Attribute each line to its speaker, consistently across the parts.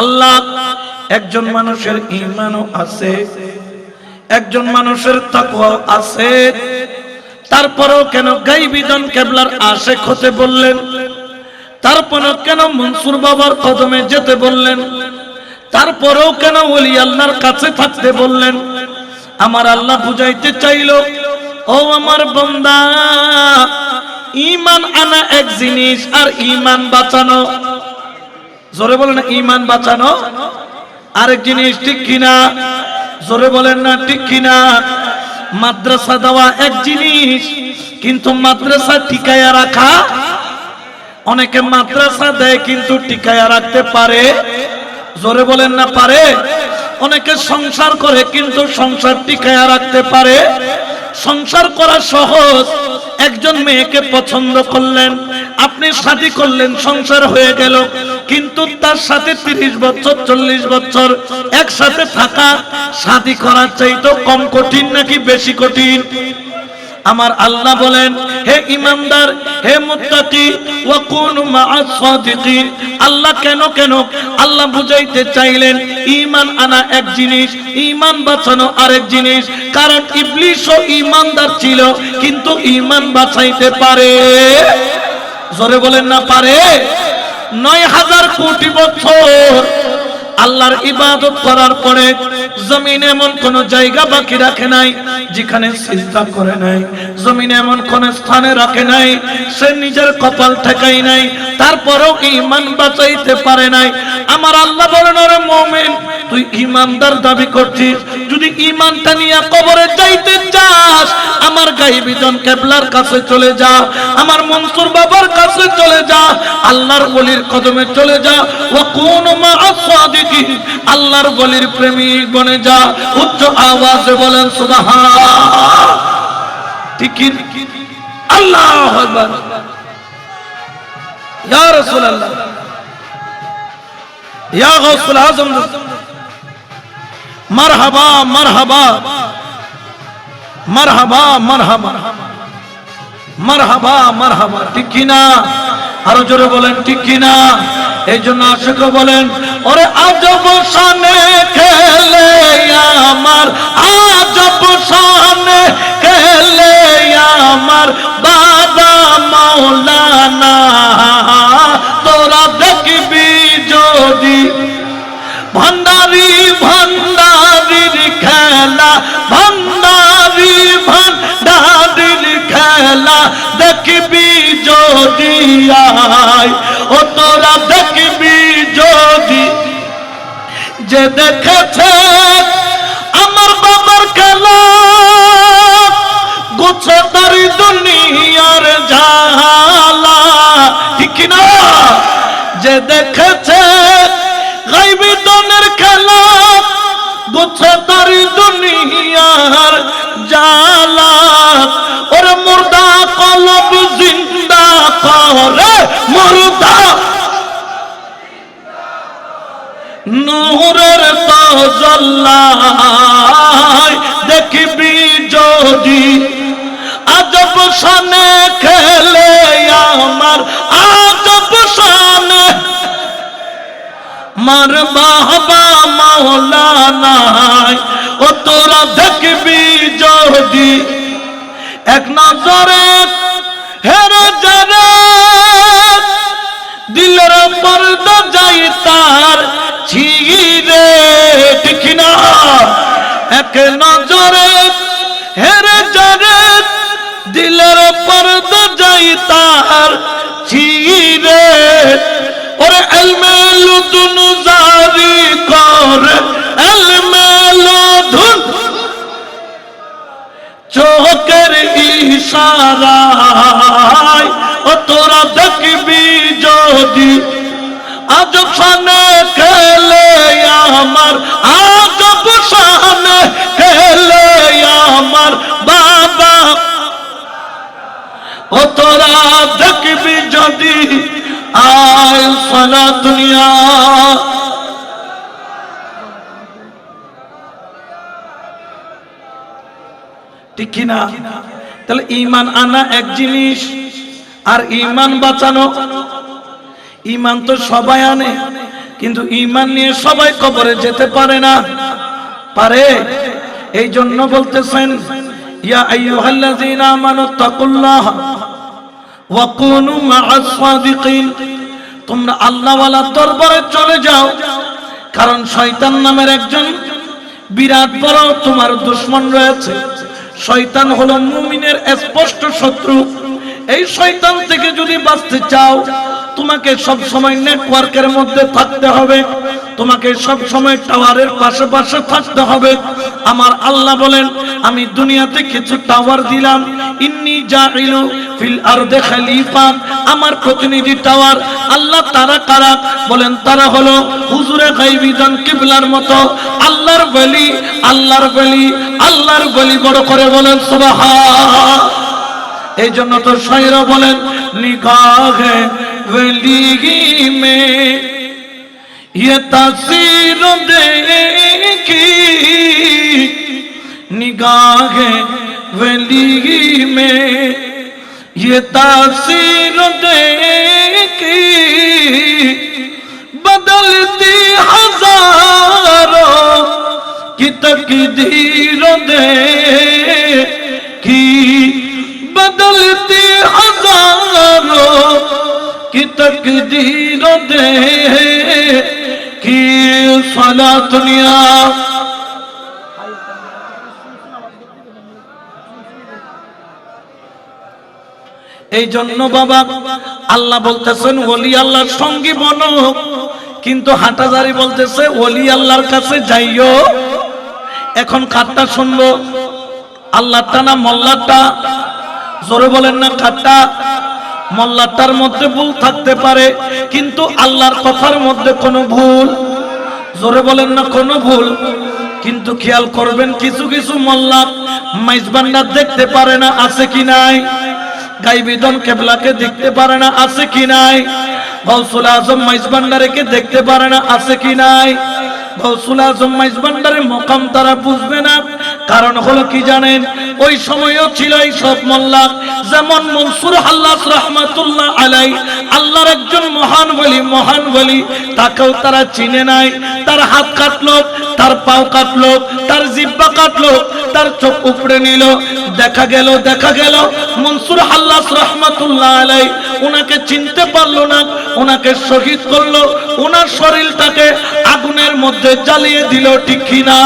Speaker 1: আল্লাহ, একজন মানুষের ইমানও আছে, একজন মানুষের তাকওয়াও আছে। তারপরেও কেন গাইবিদন কেবলার আশেক হতে বললেন? তারপরেও কেন মনসুর বাবার কদমে যেতে বললেন? তারপরেও কেন ওলি আল্লাহর কাছে থাকতে বললেন? আমার আল্লাহ বুঝাইতে চাইল, ও আমার বন্দা ইমান আনা এক জিনিস আর ইমান বাঁচানো। জোরে বলেন ইমান বাঁচানো? আরেক জিনিস, ঠিক কিনা? জোরে বলেন না, ঠিক কিনা? মাদ্রাসা দেওয়া এক জিনিস, কিন্তু মাদ্রাসা টিকায়া রাখা, অনেকে মাদ্রাসা দেয় কিন্তু টিকায়া রাখতে পারে। জোরে বলেন না, পারে? অনেকে সংসার করে কিন্তু সংসার টিকায়া রাখতে পারে। সংসার করা সহজ। একজন মেয়েকে পছন্দ করলেন, আপনি শাদী করলেন, সংসার হয়ে গেল। কিন্তু তার সাথে তিরিশ বছর, চল্লিশ বছর একসাথে থাকা শাদী করার চাইতো কম কঠিন নাকি বেশি কঠিন? আমার আল্লাহ বলেন, হে ইমানদার, হে মুত্তাকি ওয়া কুনু মাআস সাদিকিন। আল্লাহ কেন কেন? আল্লাহ বুঝাইতে চাইলেন, ঈমান আনা এক জিনিস, ঈমান বাঁচানো আরেক জিনিস। কারণ ইবলিশও ঈমানদার ছিল, কিন্তু ঈমান বাঁচাইতে পারে? জোরে বলেন না, পারে? নয় হাজার কোটি বছর আল্লাহর ইবাদত করার পরে জমিন এমন কোন জায়গা বাকি রাখে নাই যেখানে চিন্তা করে নাই। জমিন এমন কোন স্থানে রাখে নাই, সে নিজের কপাল ঠেকাই নাই, তারপরেও ইমান বাঁচাইতে পারে নাই। আমার আল্লাহ বলেন ওরে মোমেন, তুই ইমানদার দাবি করছিস। যদি ইমানটা নিয়ে কবরে যাইতে চাস, আমার গাইবিজন কেবলার কাছে চলে যা, আমার মনসুর বাবার কাছে চলে যা, আল্লাহর বলির কদমে চলে যা। ও কোন মা সাদিকিন আল্লাহর বলির প্রেমিক বনে যা, উচ্চ আওয়াজে বলেন কি? মারহাবা মারহাবা। মারহাবা মারহাবা। মারহাবা মারহাবা। ঠিক কিনা আরও জোরে বলেন, ঠিক কিনা এই জন্য আশেক বলেন, ওরে আজব সামনে খেলে আমার, আজব সামনে খেলে আমার বাবা মাওলানা তোরা দেখবি যদি ভান্ডারি ভান্ডারির আয়, ও তোরা দেখবি যদি। যে দেখেছে আমার বাবার খেলা, গুছে তারি দুনিয়ার জালা ঠিক না? যে দেখেছে গাইবি দনের খেলা, গুছে তারি দুনিয়ার জালা ওরে মুর্দা কলব জিন্দা করে মুর্দা। নূরের তাজল্লায় দেখবি যদি আজব শানে খেলে আমার আজব শানে। মার বাবা মাওলানায়, ও তোরা দেখবি যদি এক নজরে হেরে যারে দিলের পর্দা যাই তার ছিঁড়ে, ঠিক না। এক নজরে হেরে যারে দিলের পর্দা যাই তার ছিঁড়ে। ওরে এলমেলুদুন জারি করে। চোখের ইশারায়, ও তোরা দেখবি যদি আজব শানে খেলে আমার, আজব শানে খেলে আমার বাবা। ও তোরা দেখবি যদি আয় সারা দুনিয়া ঠিক কিনা? তাহলে ইমান আনা এক জিনিস, আর ইমান বাঁচানো। ইমান তো সবাই আনে, কিন্তু ইমান নিয়ে সবাই কবরে যেতে পারে না। পারে? এই জন্য বলতেছেন, ইয়া আইয়ুহাল্লাযীনা আমানু তাকুল্লাহ ওয়া কুনু মা'আস সাদিকিন। তোমরা আল্লাহওয়ালা দরবারে চলে যাও, কারণ শয়তান নামের একজন বিরাট বড় তোমার দুশ্মন রয়েছে। শয়তান হলো মুমিনের স্পষ্ট শত্রু। এই শয়তান থেকে যদি বাঁচতে চাও, তোমাকে সব সময় নেটওয়ার্কের মধ্যে থাকতে হবে। তোমাকে সব সময় টাওয়ারের পাশে পাশে থাকতে হবে। আমার আল্লাহ বলেন, আমি দুনিয়াতে কিছু টাওয়ার দিলাম। ইন্নি জাইলু ফিল আরদে খলিফা আমার প্রতিনিধি টাওয়ার আল্লাহ তারা কারা? বলেন, তারা হলো হুজুরে গাইবিদান কিবলার মতো। আল্লাহর বলি আল্লাহর বলি আল্লাহর বলি বড় করে বলেন, সুবহান। এই জন্য তো শায়রা বলেন নিগাহে वली में ये तासीर देखी निगाह वली में ये तासीर देखी बदलती हजारों की तकदीर दे کی تقدیر دے کی سلا دنیا এই জন্য বাবা, আল্লাহ বলতেছেন, ওলি আল্লাহর সঙ্গী বনো কিন্তু হাঁটাজারি বলতেছে, ওলি আল্লাহর কাছে যাইও। এখন খাট্টা শুনলো আল্লাহটা না মোল্লাটা জোরে বলেন না কাটটা মোল্লারটার মধ্যে ভুল থাকতে পারে, কিন্তু আল্লাহর কথার মধ্যে কোনো ভুল, জোরে বলেন না কোনো ভুল, কিন্তু খেয়াল করবেন কিছু কিছু মোল্লা মাইজবান্ডার দেখতে পারে না, আছে কি নাই? গাইবিদন কেবলাকে দেখতে পারে না, আছে কি নাই? গৌসুল আজম মাইজবান্ডারেকে দেখতে পারে না, আছে কি নাই? গৌসুল আজম মাইজবান্ডারের মকাম তারা বুঝবে না। কারণ হলো কি জানেন? ওই সময়ও ছিল এই সব মোল্লা। যেমন মনসুর হাল্লাস রহমাতুল্লাহ আলাই, আল্লাহর একজন মহান বলি মহান বলি, তাকেও তারা চিনে নাই। তার হাত কাটলো, তার পাও কাটলো, তার জিব্বা কাটলো, তার চোখ উপড়ে নিল। দেখা গেল দেখা গেল, মনসুর হাল্লাস রহমাতুল্লাহ আলাই ওনাকে চিনতে পারল না ওনাকে শহীদ করল ওনার শরীরটাকে আগুনের মধ্যে জ্বালিয়ে দিল, ঠিক কিনা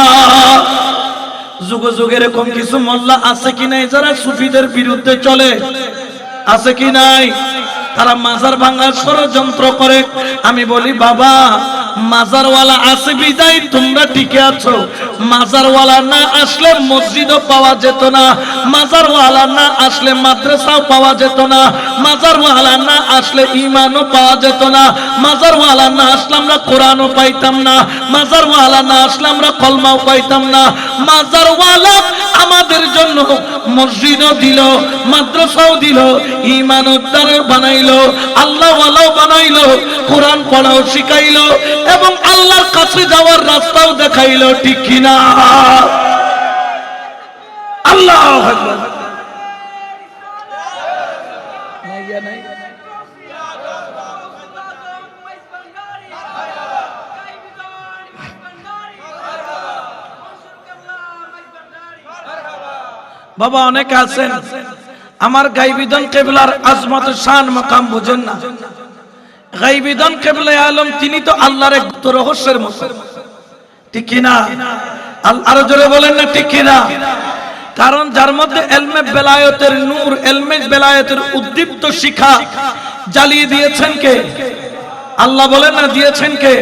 Speaker 1: যুগ যুগ এরকম কিছু মোল্লা আছে কি নাই যারা সুফিদের বিরুদ্ধে চলে? আছে কি নাই? তারা মাজার ভাঙার ষড়যন্ত্র করে। আমি বলি, বাবা, মাজারওয়ালা আছে বিদায়, তোমরা টিকে আছো। মাজারওয়ালা না আসলে মসজিদও পাওয়া যেত না, মাজারওয়ালা না আসলে মাদ্রাসাও পাওয়া যেত না, মাজারওয়ালা না আসলে ইমানও পাওয়া যেত না, মাজারওয়ালা না আসলে আমরা কোরআনও পাইতাম না, মাজারওয়ালা না আসলে আমরা কলমাও পাইতাম না, মাজারওয়ালা আমাদের জন্য মসজিদও দিল, মাদ্রাসাও দিল ইমান উদ্ধার বানাইলো আল্লাহ বানাইলো, কোরআন পড়াও শিখাইলো এবং আল্লাহর কাছে যাওয়ার রাস্তাও দেখাইলো, ঠিক কিনা? আল্লাহ বাবা অনেকে আছেন। আমার গাইবিদন কেবলার আজমত শান মকাম বুঝেন না। গাইবিদন কেবলা আলম, তিনি তো আল্লাহর এক রহস্যের মতো। ঠিক কিনা আরও জোরে বলেন না, ঠিক কিনা কারণ যার মধ্যে এলমে বেলায়তের নূর, এলমে বেলায়তের উদ্দীপ্ত শিখা জ্বালিয়ে দিয়েছেন কে? আল্লাহ বলেন না দিয়েছেন কে?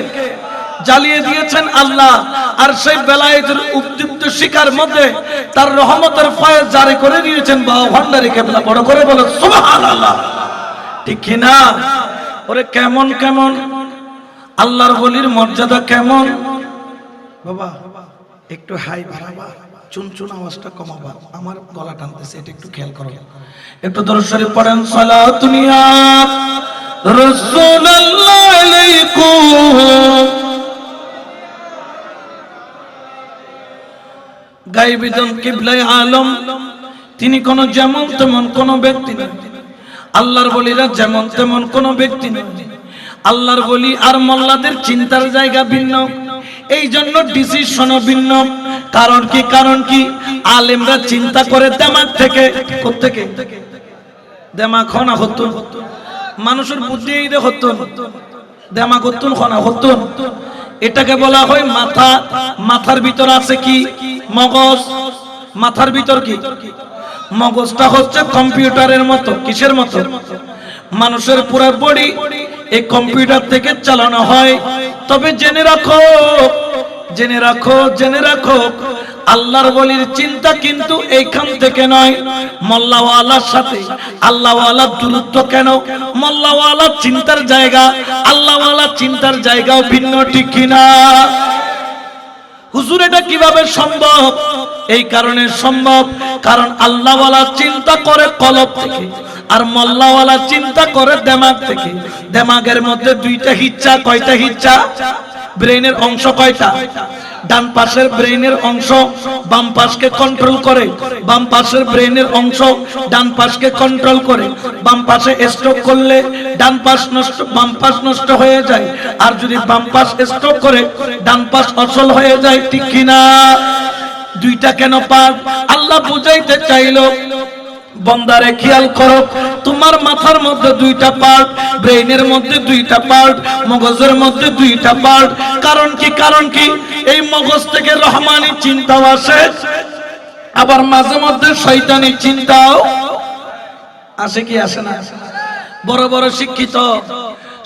Speaker 1: জ্বালিয়ে দিয়েছেন আল্লাহ। আর সেই বেলায়েতের উদ্দীপ্ত শিকার মধ্যে তার রহমতের ফয়েজ জারি করে দিয়েছেন বাবা ভান্ডারি কেবলা। বড় করে বলো, সুবহানাল্লাহ। ঠিক কি না? ওরে কেমন কেমন? আল্লাহর বলির মর্যাদা কেমন? বাবা, একটু হাই বাড়াবা চুন চুন আওয়াজটা কমাবা আমার গলা টানতেছে, এটা একটু খেয়াল করো। একটু দরশরি পড়েন সালাতুনিয়া রাসূলুল্লাহ আলাইকুম। আলম। তিনি কোন যেমন তেমন কোন ব্যক্তি আল্লাহর বলিরা যেমন তেমন কোন ব্যক্তি আল্লাহর বলি আর মোল্লাদের চিন্তার জায়গা ভিন্ন। এই জন্য ডিসিশনও ভিন্ন। কারণ কি কারণ কি? আলেমরা চিন্তা করে দেমাগ থেকে। কোত্থেকে? দেমাগ খনা হতো মানুষের বুদ্ধি এই দে হতো দেমাগ হতুন খনা এটাকে বলা হয় মাথা। মাথার ভিতর আছে কি? মগজ? মাথার ভিতর কি? মগজটা হচ্ছে কম্পিউটারের মতো, কিসের মতো? মানুষের পুরো বডি এই কম্পিউটার থেকে চালানো হয়। তবে জেনে রাখো জেনে রাখো জেনে রাখো, আল্লাহর বলির চিন্তা কিন্তু এইখান থেকে নয়। মোল্লাওয়ালার সাথে, আল্লাহওয়ালার দূরত্ব কেন? মোল্লাওয়ালার চিন্তার জায়গা, আল্লাহওয়ালার চিন্তার জায়গাও ভিন্ন, ঠিক কিনা? হুজুর, এটা কীভাবে সম্ভব? এই কারণে সম্ভব, কারণ আল্লাহওয়ালা চিন্তা করে কলব থেকে, আর মোল্লাওয়ালা চিন্তা করে দেমাগ থেকে। দেমাগের মধ্যে দুইটা হিচ্ছা, কয়টা হিচ্ছা? ব্রেনের অংশ কয়টা? ডান পাশের ব্রেনের অংশ বাম পাশকে কন্ট্রোল করে। বাম পাশের ব্রেনের অংশ ডান পাশকে কন্ট্রোল করে। বাম পাশে স্ট্রোক করলে ডান পাশ নষ্ট বাম পাশ নষ্ট হয়ে যায়। আর যদি বাম পাশ স্ট্রোক করে, ডান পাশ অচল হয়ে যায়, ঠিক কিনা? দুইটা কেন পার? আল্লাহ বুঝাইতে চাইলো বন্দারে খেয়াল করো, তোমার মাথার মধ্যে দুইটা পার্ট ব্রেইনের মধ্যে দুইটা পার্ট মগজের মধ্যে দুইটা পার্ট কারণ কি কারণ কি? এই মগজ থেকে রহমানি চিন্তাও আসে, আবার মাঝে মধ্যে শয়তানি চিন্তাও আসে কি, আসে না? বড় বড় শিক্ষিত,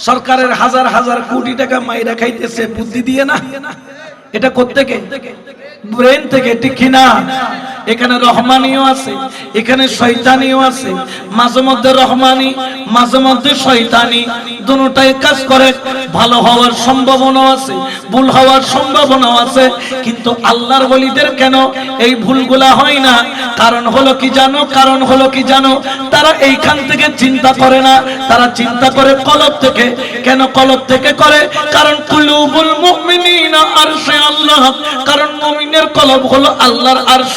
Speaker 1: সরকারের হাজার হাজার কোটি টাকা মাইরা খাইতেছে, বুদ্ধি দিয়ে না? এটা কোত্থেকে ব্রেন থেকে ঠিক কিনা? এখানে রহমানিও আছে, এখানে শয়তানিও আছে, মাঝে মধ্যে রহমানি, মাঝে মধ্যে শয়তানি। দুটাই কাজ করে, ভালো হওয়ার সম্ভাবনা আছে, ভুল হওয়ার সম্ভাবনাও আছে, কিন্তু আল্লাহর বলিদের কেন এই ভুলগুলা হয় না? কারণ হলো কি জানো? কারণ হলো কি জানো? তারা এইখান থেকে চিন্তা করে না, তারা চিন্তা করে কলব থেকে। কেন কলব থেকে করে? কারণ কুলুবুল মুমিনিনা আরশে আল্লাহ, কারণ মুমিনের কলব হলো আল্লাহর আরশ।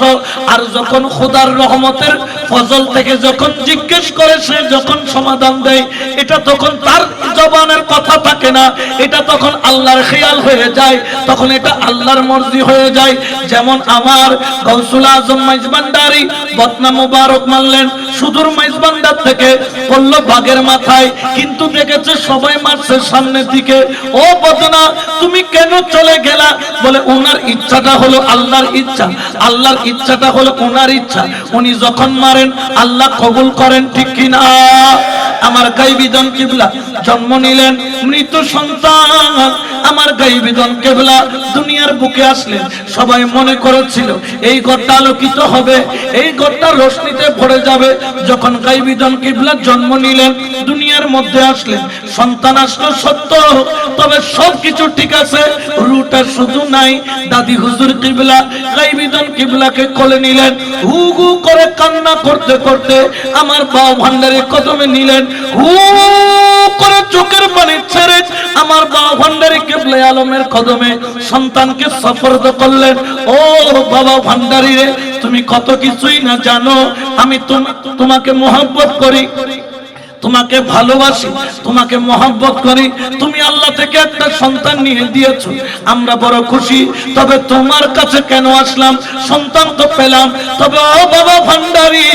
Speaker 1: আর যখন খোদার রহমতের ফজল থেকে যখন জিজ্ঞেস করে সে যখন সমাধান দেয়, এটা তখন তার জবানের কথা থাকে না। এটা তখন আল্লাহর খেয়াল হয়ে যায়, তখন এটা আল্লাহর মর্জি হয়ে যায়। যেমন আমার গৌসুল আজম মাইজবান্ডারি বদনা মুবারক মানলেন সুদূর মাইজবান্ডার থেকে পড়ল বাগের মাথায়, কিন্তু দেখেছে সবাই মারছে সামনের দিকে। ও বদনা, তুমি কেন চলে গেলা? বলে, ওনার ইচ্ছাটা হলো আল্লাহর ইচ্ছা। আল্লাহর ইচ্ছাটা হলো ওনার ইচ্ছা। উনি যখন মারেন, আল্লাহ কবুল করেন, ঠিক কিনা? আমার গাইবিদন কিবলা, জন্ম নিলেন মৃত সন্তান। আমার গাইবিদন কেবলা দুনিয়ার বুকে আসলে। সবাই মনে করেছিল, এই ঘরটা আলোকিত হবে। এই ঘরটা রশ্মিতে ভরে যাবে। যখন গাইবিদন কেবলা জন্ম নিলেন দুনিয়ার মধ্যে আসলেন সন্তান আসলো সত্য, তবে সব কিছু ঠিক আছে রুটা শুধু নাই, দাদি হুজুর কিবলা, গাইবিদন কিবলাকে কোলে নিলেন, হু হু করে কান্না করতে করতে আমার বাবা ভান্ডারে কদমে নিলেন, হু করে চোখের পানি ছেড়ে আমার বাবা ভান্ডারি কেবলে আলমের কদমে সন্তানকে সফরদ করলেন, ও বাবা ভান্ডারি রে, তুমি কত কিছুই না জানো, আমি তুম- তোমাকে মোহাব্বত করি। তোমাকে ভালোবাসি, তোমাকে মহব্বত করি, তুমি আল্লাহ থেকে একটা সন্তান নিয়ে দিয়েছ। আমরা বড় খুশি, তবে তোমার কাছে কেন আসলাম? সন্তান তো পেলাম। তবে ও বাবা ভান্ডারি,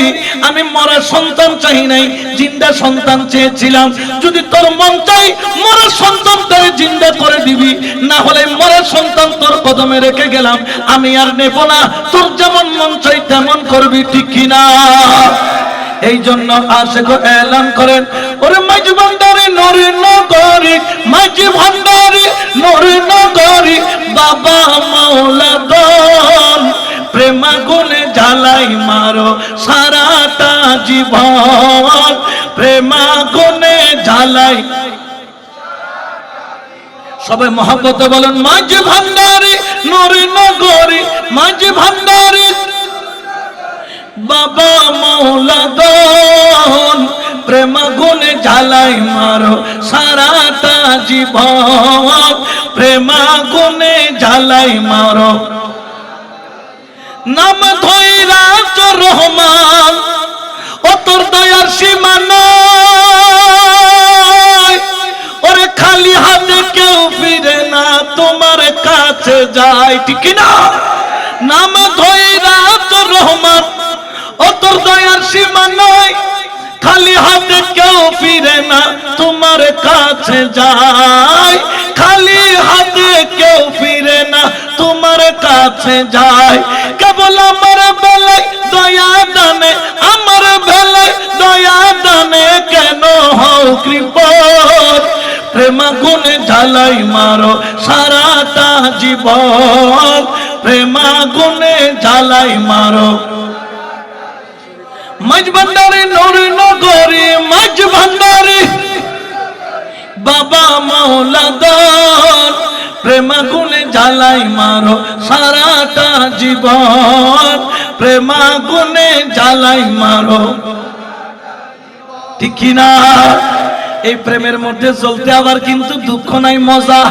Speaker 1: আমি মরা সন্তান চাই নাই, জিন্দা সন্তান চেয়েছিলাম। যদি তোর মন চাই মরা সন্তানটাই জিন্দা করে দিবি। না হলে মরা সন্তান তোর কদমে রেখে গেলাম। আমি আর নেব না, তোর যেমন মন চাই তেমন করবি, ঠিক কিনা? এই জন্য আশেক এলান করেন, ওরে মাঝ ভান্ডারি, নরি নগরি মাঝ ভান্ডারি, নরি নগরি, বাবা মাওলা দন প্রেমা গুনে জ্বালাই মারো সারাটা জীবন। প্রেমা গুনে জ্বালাই সবাই মহাব্বতে বলেন মাঝ ভান্ডারি, নরি নগরি মাঝ ভান্ডারি। বাবা মৌলা দন প্রেম গুনে জ্বালাই মারো সারাটা জীবন। প্রেম গুনে জ্বালাই মারো। নাম ধৈরা রহমান, ও তোর দয়ার সীমা নাই। ওরে খালি হাতে কেউ ফিরে না, তোমার কাছে যায় ঠিক না নাম ধৈরা রহমান ও তোর দয়ার সীমা নয় খালি হাতে কেউ ফিরে না, তোমার কাছে যায়। খালি হাতে কেউ ফিরে না, তোমার কাছে যায়। কেবল আমার বেলায় দয়া দানে আমার বেলায় দয়া দানে কেন হও কৃপণ? প্রেমা গুণে ঝালাই মারো সারাটা জীবন। প্রেমা গুণে ঝালাই মারো মাঝ ভান্ডারে নূর নগরী মাঝ ভান্ডারে বাবা মৌলাদার প্রেমা গুণে জ্বালাই মারো সারাটা জীবন। প্রেমা গুণে জ্বালাই মারো। ঠিক না এই প্রেমের মধ্যে চলতে আবার কিন্তু দুঃখ নাই, মজা।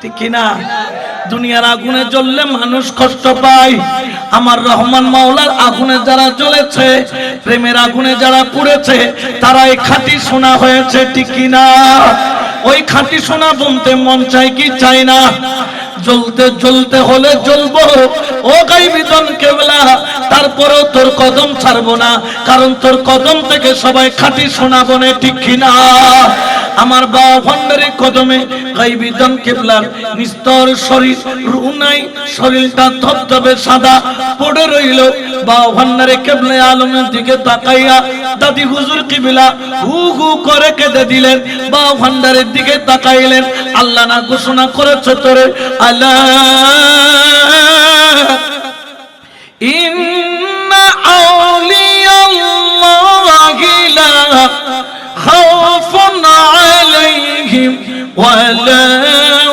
Speaker 1: ঠিক কি না দুনিয়ার আগুনে জ্বললে মানুষ কষ্ট পায়। আমার রহমান মাওলার আগুনে যারা জ্বলেছে, প্রেমের আগুনে যারা পুড়েছে, তারা এই খাঁটি হয়েছে, ঠিক কি না ওই খাঁটি বলতে মন চাই কি চাই না? জ্বলতে জ্বলতে হলে জ্বলবো। ও গাইবিদন কেবলা, তারপরেও তোর কদম ছাড়বো না, কারণ তোর কদম থেকে সবাই খাঁটি সোনা বনে, ঠিক কিনা? আমার বা ভান্ডারে কদমে গাইবি দান কেবলার নিস্তর শরীর রু নাই শরীরটা ধপধপে সাদা পড়ে রইল। বা ভান্ডারে কেবলে আলমের দিকে তাকাইয়া দাদি হুজুর কিবিলা হু হু করে কেঁদে দিলেন। বা ভান্ডারের দিকে তাকাইলেন। আল্লাহ না ঘোষণা করেছে তোরে, আল্লাহ। ইন্না আউলিয়া আল্লাহ عليهم ولا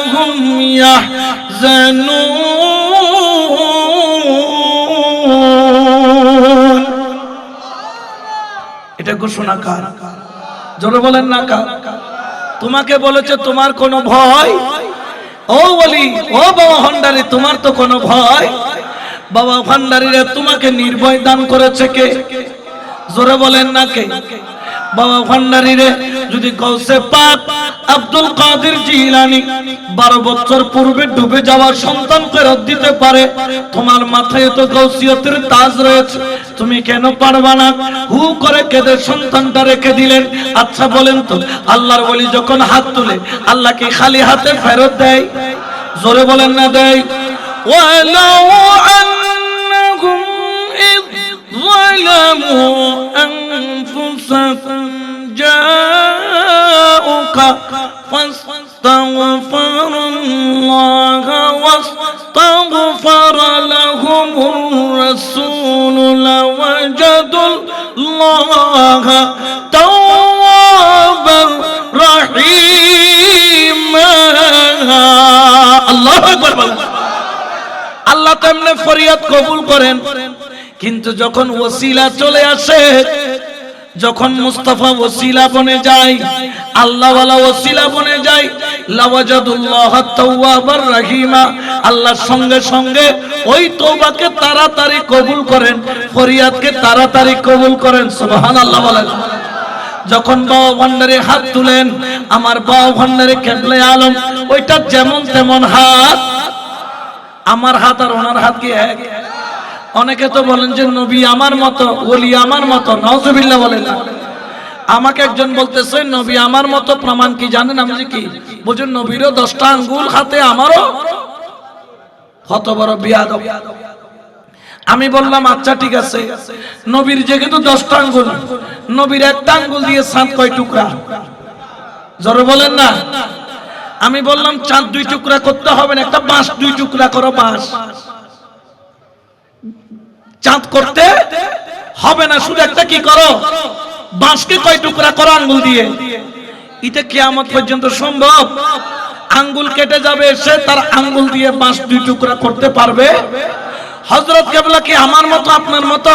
Speaker 1: هم يحزنون এটা ঘোষণা কার জোরে বলেন না কার তোমাকে বলেছে তোমার কোনো ভয় ও বলি ও বাবা ভান্ডারি তোমার তো কোনো ভয় বাবা ভান্ডারীরা তোমাকে নির্ভয় দান করেছে কে জোরে বলেন না কে বাবা ভান্ডারীরে যদি কৌসে পাক আব্দুল কাদের জিলানি বারো বছর পূর্বে ডুবে যাওয়ার সন্তান ফেরত দিতে পারে তোমার মাথায় তো গৌসিয়তের তাজ রয়েছে তুমি কেন পারবা না হু করে কেঁদে সন্তানটা রেখে দিলেন আচ্ছা বলেন তো আল্লাহর বলি যখন হাত তুলে আল্লাহ কি খালি হাতে ফেরত দেয় জোরে বলেন না দেয় ولو أنهم إذ ظلموا أنفسهم جاءوك فاستغفروا الله واستغفر لهم الرسول لوجدوا الله توابا رحيما الله أكبر بلد আল্লাহ তেমনি ফরিয়াদ কবুল করেন কিন্তু যখন ওসিলা চলে আসে যখন মুস্তাফা ওসিলা বনে যায়, আল্লাহওয়ালা ওসিলা বনে যায় আল্লাহর সঙ্গে সঙ্গে ওই তওবাকে তাড়াতাড়ি কবুল করেন, ফরিয়াদকে তাড়াতাড়ি কবুল করেন, সুবহানাল্লাহ বলেন। যখন বাবা ভান্ডারে হাত তুলেন, আমার বাবা ভান্ডারে কেবলে আলম, ওইটা যেমন তেমন হাত, আমার হাত আর ওনার হাত কি এক? অনেকে তো বলেন যে নবী আমার মতো, ওলি আমার মতো নজবিল্লা বলেন না। আমাকে একজন বলতেছে, নবী আমার মতো প্রমাণ কি জানেন? আমি যে কি? বুঝুন নবীরও দশটা আঙ্গুল হাতে আমারও? কত বড় বিয়াদ আমি বললাম আচ্ছা ঠিক আছে। নবীর যেহেতু দশটা আঙ্গুল, নবীর একটা আঙ্গুল দিয়ে সাত কয় টুকরা? জোরে বলেন না। আমি বললাম, চাঁদ দুই টুকরা করতে হবে না, একটা বাঁশ দুই টুকরা করো বাঁশ। চাঁদ করতে হবে না, শুধু একটা কি করো? বাঁশকে কয় টুকরা করো আঙ্গুল দিয়ে? এটা কিয়ামত পর্যন্ত সম্ভব? আঙ্গুল কেটে যাবে, সে তার আঙ্গুল দিয়ে বাঁশ দুই টুকরা করতে পারবে? হজরত কেবলা কি আমার মতো, আপনার মতো?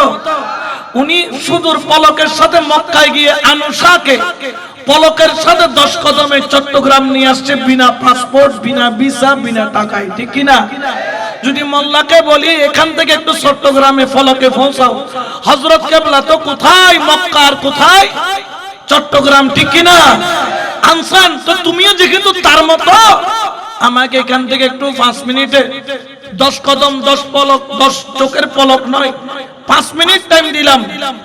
Speaker 1: উনি সুদূর পলকের সাথে মক্কায় গিয়ে আনুষাকে পলকের সাথে দশ কদমে চট্টগ্রাম নিয়ে আসছে, বিনা পাসপোর্ট বিনা ভিসা বিনা টাকায়, ঠিক কিনা? যদি মোল্লাকে বলি, এখান থেকে একটু চট্টগ্রামে ফলকে পৌঁছাও। হজরত কেবলা তো কোথায়? মক্কার কোথায়? চট্টগ্রাম, ঠিক কিনা? আনসান, তো তুমিও যেহেতু তার মতো, আমাকে এখান থেকে একটু পাঁচ মিনিটে, দশ কদম, দশ পলক, দশ চোখের পলক নয়, পাঁচ মিনিট টাইম দিলাম।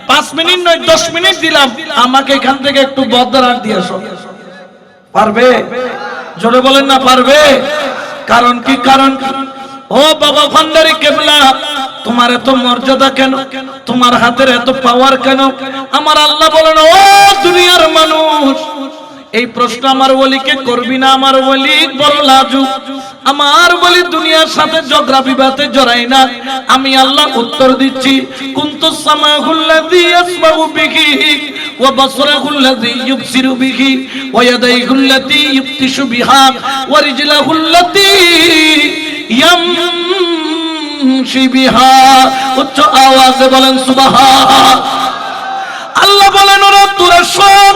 Speaker 1: পাঁচ মিনিট নয়, দশ মিনিট দিলাম। আমাকে এখান থেকে একটু বদরার দিয়ে পারবে? জোরে বলেন না, পারবে? কারণ কি? কারণ? ও বাবা ভান্ডারি কেবলা, তোমার এত মর্যাদা কেন? তোমার হাতের এত পাওয়ার কেন? আমার আল্লাহ বলেন, ও দুনিয়ার মানুষ, এই প্রশ্ন আমার ওলিকে করবি না? আমার বলি বড় লাজু। আমার বলি দুনিয়ার সাথে ঝগড়া বিবাদে জড়াই না। আমি আল্লাহ উত্তর দিচ্ছি, কুন্তু সামাহুল্লাযী ইয়াসমাউ বিহি ওয়া বাসরাহুল্লাযী ইউবসিরু বিহি ওয়া ইয়াদাইহুল্লাতী ইবতিশু বিহা ওয়া রিজলাহুল্লাতী ইয়ামশি বিহা উচ্চ আওয়াজে বলেন, সুবহান। আল্লাহ বলেন, ওরা তোরা শোন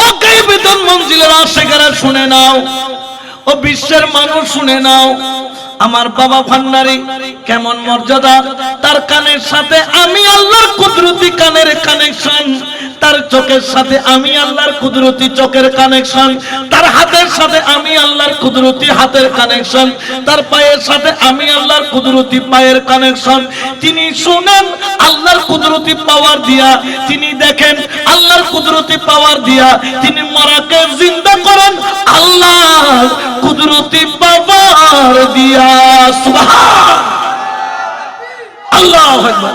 Speaker 1: ও বেতন মঞ্জিলের আশেখারা শুনে নাও। ও বিশ্বের মানুষ শুনে নাও। আমার বাবা ভান্ডারি, কেমন মর্যাদা? তার কানের সাথে আমি আল্লাহর কুদরতি কানের কানেকশন তার চোখের সাথে আমি আল্লাহর কুদরতি চোখের কানেকশন তার হাতের সাথে আমি আল্লাহর কুদরতি হাতের কানেকশন তার পায়ের সাথে আমি আল্লাহর কুদরতি পায়ের কানেকশন তিনি শুনেন আল্লাহর কুদরতি পাওয়ার দিয়া। তিনি দেখেন কুদরতি পাওয়ার দিয়া তিনি মরাকে জিন্দা করেন? আল্লাহ কুদরতি পাওয়ার দিয়া। আল্লাহু আকবার।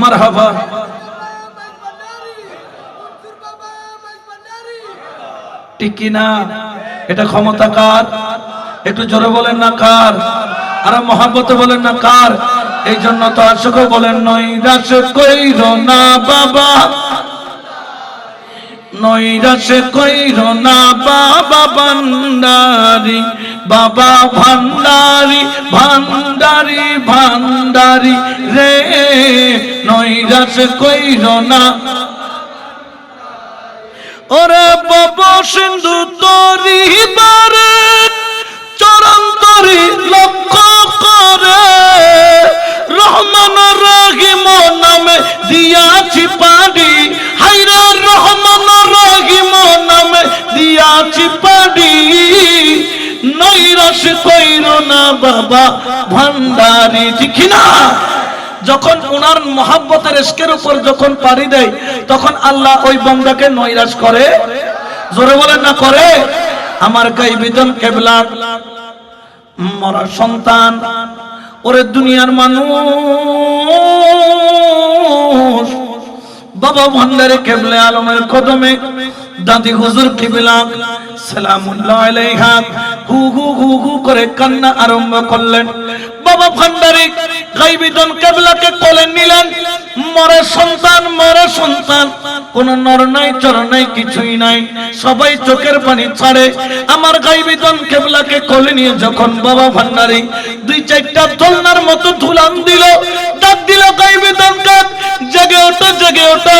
Speaker 1: মারহাবা। এটা ক্ষমতা কার? একটু জোরে বলেন না কার? আর মহাব্বতে বলেন না, কার? এই জন্য তো আশক বলেন নৈরাশ কইর না, বাবা। নৈরাশ কইর না, বাবা ভান্ডারি বাবা ভান্ডারি ভান্ডারি ভান্ডারি রে। নৈরাশ কইর না। ওরে বাবা, সিন্ধু তরি বারে, চরণ তরি করে রহমান রহিম নামে দিয়াছি পাড়ি। রহমান রহিম নামে দিয়াছি পাড়ি। কইর না বাবা ভান্ডারি না যখন ওনার মহাব্বতের এসকের উপর যখন পাড়ি দেয়, তখন আল্লাহ ওই বন্দাকে নৈরাশ করে। জোরে বলেন না, করে? আমার গাই বিদন কেবলা। মরা সন্তান। ওরে দুনিয়ার মানুষ, বাবা ভান্ডারে কেবলে আলমের কদমে, দাদি হুজুর কিবলা, সালামুল্লাহ আলাইহা, হু হু হু হু করে কান্না আরম্ভ করলেন। বাবা ভান্ডারি, গাইবিদন কেবলাকে কোলে নিলেন। মরে সন্তান মরে সন্তান। কোন নর নাই, চর নাই, কিছুই নাই। সবাই চোখের পানি ছাড়ে। আমার গাইবিদন কেবলাকে কোলে নিয়ে যখন বাবা ভান্ডারি দুই চারটা দোলনার মতো ধুলান দিল, ডাক দিল, গাইবিদন জেগে ওঠো জেগে ওঠো।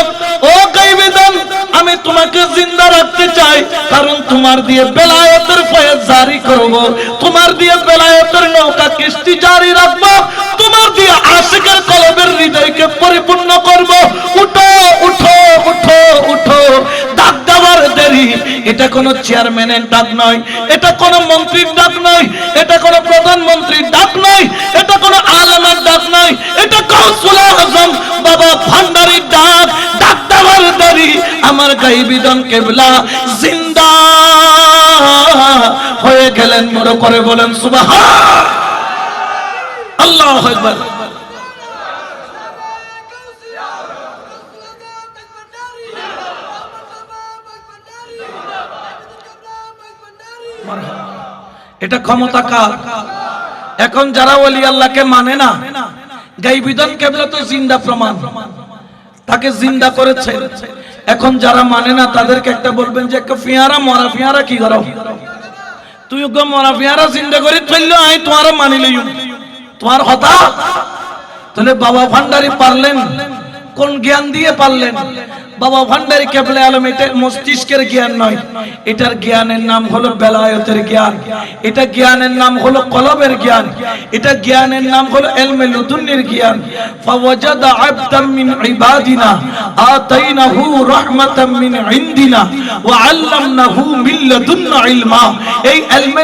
Speaker 1: ও গাইবিদন আমি তোমাকে জিন্দা রাখতে চাই, কারণ তোমার দিয়ে বেলায়েতের ফয়েজ জারি করব। তোমার দিয়ে বেলায়েতের নৌকা কিস্তি জারি রাখব। তোমার দিয়ে আশিকের কলবের হৃদয়কে পরিপূর্ণ করব। উঠো উঠো উঠো এটা কোনো চেয়ারম্যানের ডাক নয়, এটা কোনো মন্ত্রীর ডাক নয়, এটা কোনো প্রধানমন্ত্রীর ডাক নয়, এটা কোনো আলমের ডাক নয়, এটা কাউন্সিল আজম বাবা ভান্ডারির ডাক ডাক দেওয়ার দেরি আমার কেবলা জিন্দা হয়ে গেলেন, মনে করে বলেন সুবাহ আল্লাহ একবার এটা ক্ষমতা কার? এখন যারা ওলি আল্লাহকে মানে না গাইবিদন কেবলা তো জিন্দা প্রমাণ। তাকে জিন্দা করেছে। এখন যারা মানে না, তাদেরকে একটা বলবেন যে একটা ফিয়ারা, মরা ফিয়ারা কি করো? তুই গো মরা ফিয়ারা জিন্দা করে চলল আই তোমার মানিলে তোমার হতা? তাহলে বাবা ভান্ডারি পারলেন। কোন জ্ঞান দিয়ে পারলেন? বাবা ভান্ডারি কেবলে আলম, এটা মস্তিষ্কের জ্ঞান নয়। এটার জ্ঞানের নাম হলো বেলায়তের জ্ঞান। এটা জ্ঞানের নাম হলো কলবের জ্ঞান। এটা জ্ঞানের নাম হলো এলমে লুদুন্নির জ্ঞান। ফাওয়াজাদা আবদাম মিন ইবাদিনা, আতাইনাহু রাহমাতাম মিন ইনদিনা, ওয়া আল্লামনাহু মিন লাদুন্না ইলমা। এই এলমে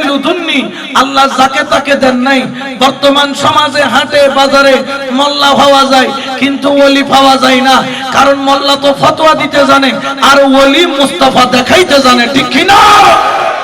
Speaker 1: আল্লাহ যাকে তাকে দেন নাই। বর্তমান সমাজে, হাটে, বাজারে মোল্লা পাওয়া যায়, কিন্তু ওলি পাওয়া যায় না। কারণ মোল্লা তো ফতোয়া দিতে জানে, আর ওলি মুস্তাফা দেখাইতে জানে, ঠিক কি না